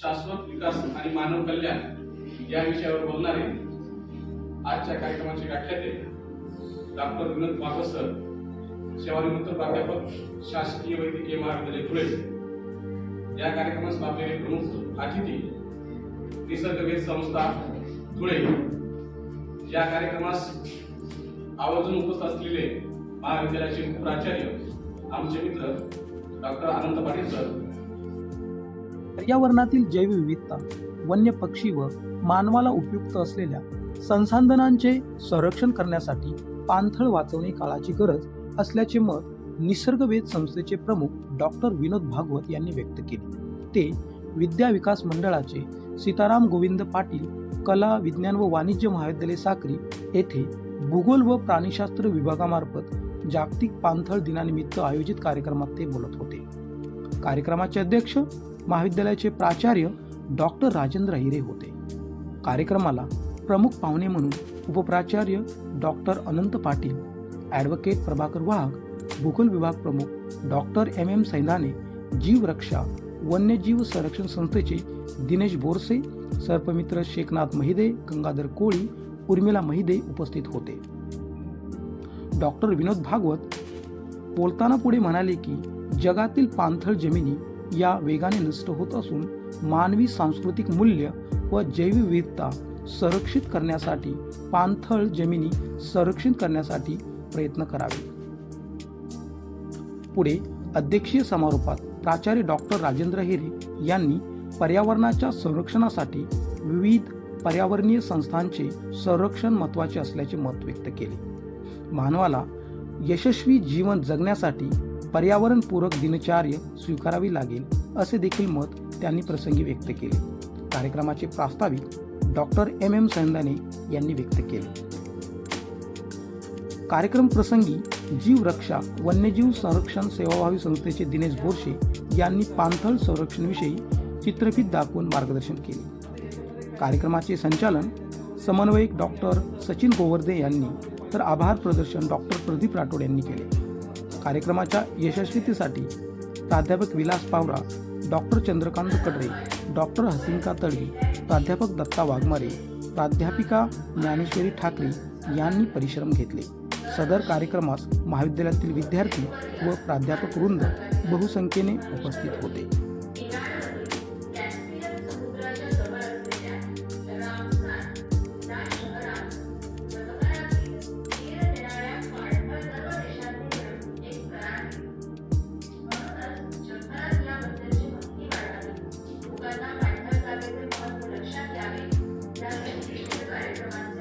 शाश्वत विकास आणि मानव कल्याण या विषयावर बोलणारे आजच्या कार्यक्रमाचे व्याख्याते डॉक्टर विनोद भागवत सर सेवानिवृत्त प्राध्यापक शासकीय वैद्यकीय महाविद्यालय धुळे. या कार्यक्रमास लाभलेले प्रमुख अतिथी निसर्गवेद संस्था धुळे. या कार्यक्रमास आवर्जून उपस्थित असलेले महाविद्यालयाचे प्राचार्य आमचे मित्र डॉक्टर अनंत पाटील सर पर्यावरणातील जैवविविधता वन्य पक्षी व मानवाला उपयुक्त असलेल्या संसाधनांचे संरक्षण करण्यासाठी पाणथळ वाचवणे काळाची गरज असल्याचे मत निसर्गवेद संस्थेचे प्रमुख डॉक्टर विनोद भागवत यांनी व्यक्त केले. ते विद्या विकास मंडळाचे सीताराम गोविंद पाटील कला विज्ञान व वाणिज्य महाविद्यालय साक्री येथे भूगोल व प्राणीशास्त्र विभागामार्फत जागतिक पाणथळ दिनानिमित्त आयोजित कार्यक्रमात ते बोलत होते. कार्यक्रमाचे अध्यक्ष महाविद्यालयाचे प्राचार्य डॉक्टर राजेंद्र हिरे होते. कार्यक्रमाला प्रमुख पाहुणे म्हणून उपप्राचार्य डॉक्टर अनंत पाटील ॲडव्होकेट प्रभाकर वाघ भूगोल विभाग प्रमुख डॉक्टर एम एम सैनाने जीवरक्षा वन्यजीव संरक्षण संस्थेचे दिनेश बोरसे सर्पमित्र शेखनाथ महिदे गंगाधर कोळी उर्मिला महिदे उपस्थित होते. डॉक्टर विनोद भागवत बोलताना पुढे म्हणाले की जगातील पाणथळ जमिनी या वेगाने नष्ट होत असून मानवी सांस्कृतिक मूल्य व जैवविविधता संरक्षित करण्यासाठी पाणथळ जमिनी संरक्षित करण्यासाठी प्रयत्न करावे. पुढे अध्यक्षीय समारोपात प्राचार्य डॉक्टर राजेंद्र हिरे यांनी पर्यावरणाच्या संरक्षणासाठी विविध पर्यावरणीय संस्थांचे संरक्षण महत्त्वाचे असल्याचे मत व्यक्त केले. मानवाला यशस्वी जीवन जगण्यासाठी पर्यावरणपूरक दिनचर्या स्वीकारावी लागेल असे देखील मत त्यांनी प्रसंगी व्यक्त केले. कार्यक्रमाचे प्रास्ताविक डॉक्टर एम. एम. सैंदाने यांनी व्यक्त केले. कार्यक्रम प्रसंगी जीव रक्षा वन्यजीव संरक्षण सेवाभावी संस्थेचे दिनेश बोरशे यांनी पाणथळ संरक्षणविषयी चित्रफित दाखवून मार्गदर्शन केले. कार्यक्रमाचे संचालन समन्वयक डॉक्टर सचिन गोवर्धे यांनी तर आभार प्रदर्शन डॉक्टर प्रदीप राठोड यांनी केले. कार्यक्रमाच्या यशस्वीतेसाठी प्राध्यापक विलास पावरा डॉक्टर चंद्रकांत कडरे डॉक्टर हसिंका तळी प्राध्यापक दत्ता वाघमारे प्राध्यापिका ज्ञानेश्वरी ठाकरे यांनी परिश्रम घेतले. सदर कार्यक्रमास महाविद्यालयातील विद्यार्थी व प्राध्यापक वृंद बहुसंख्येने उपस्थित होते. Amen.